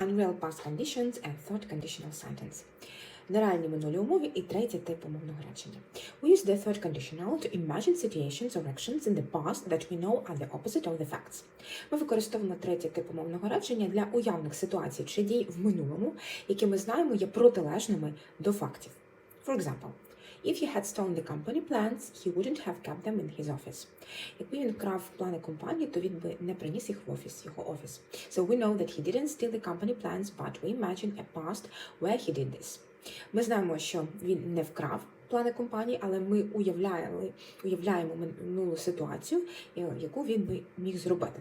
unreal past conditions and third conditional sentence. Нереальні минулі умови і третій тип умовного речення. We use the third conditional to imagine situations or actions in the past that we know are the opposite of the facts. Ми використовуємо третій тип умовного речення для уявних ситуацій чи дій в минулому, які ми знаємо є протилежними до фактів. For example, if he had stolen the company plans, he wouldn't have kept them in his office. Якби він вкрав плани компанії, то він би не приніс їх в офіс, його офіс. So we know that he didn't steal the company plans, but we imagine a past where he did this. Ми знаємо, що він не вкрав плани компанії, але ми уявляємо, уявляємо минулу ситуацію, е, яку він би міг зробити.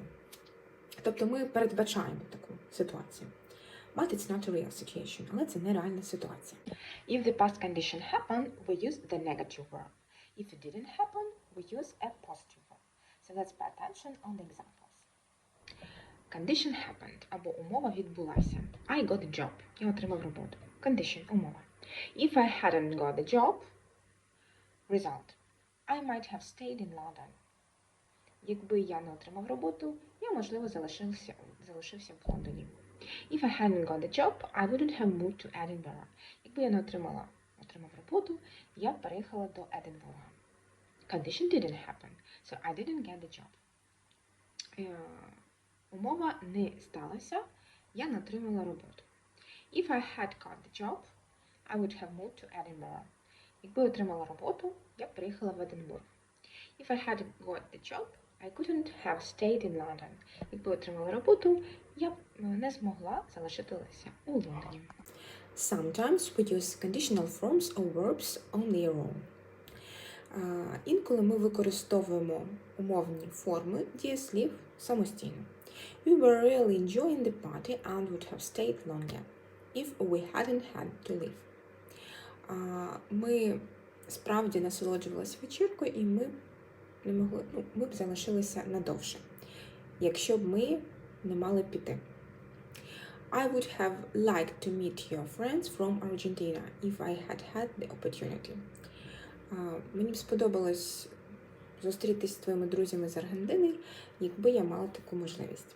Тобто ми передбачаємо таку ситуацію. But it's not a real situation, але це не реальна ситуація. If the past condition happened, we use the negative verb. If it didn't happen, we use a positive verb. So let's pay attention on the examples. Condition happened або умова відбулася. I got a job. Я отримав роботу. Condition умова. If I hadn't got the job, result. I might have stayed in London. Якби я не отримав роботу, я, можливо, залишився, залишився в Лондоні. If I hadn't got the job, I wouldn't have moved to Edinburgh. Якби я не отримала, отримав роботу, я переїхала до Единбурга. Condition didn't happen, so I didn't get the job. Е, умова не сталася, я не отримала роботу. If I had got the job, I would have moved to Edinburgh. Якби я отримала роботу, я б переїхала в Единбург. If I hadn't got the job, I couldn't have stayed in London. Якби отримала роботу, я б е, не змогла залишитися у Лондоні. Sometimes we use conditional forms or verbs on their own. Інколи ми використовуємо умовні форми дієслів самостійно. We were really enjoying the party and would have stayed longer if we hadn't had to leave. А, Ми справді насолоджувалися вечіркою і ми не могли, ну, ми б залишилися надовше, якщо б ми не мали піти. I would have liked to meet your friends from Argentina if I had had the opportunity. А, Мені б сподобалось зустрітися з твоїми друзями з Аргентини, якби я мала таку можливість.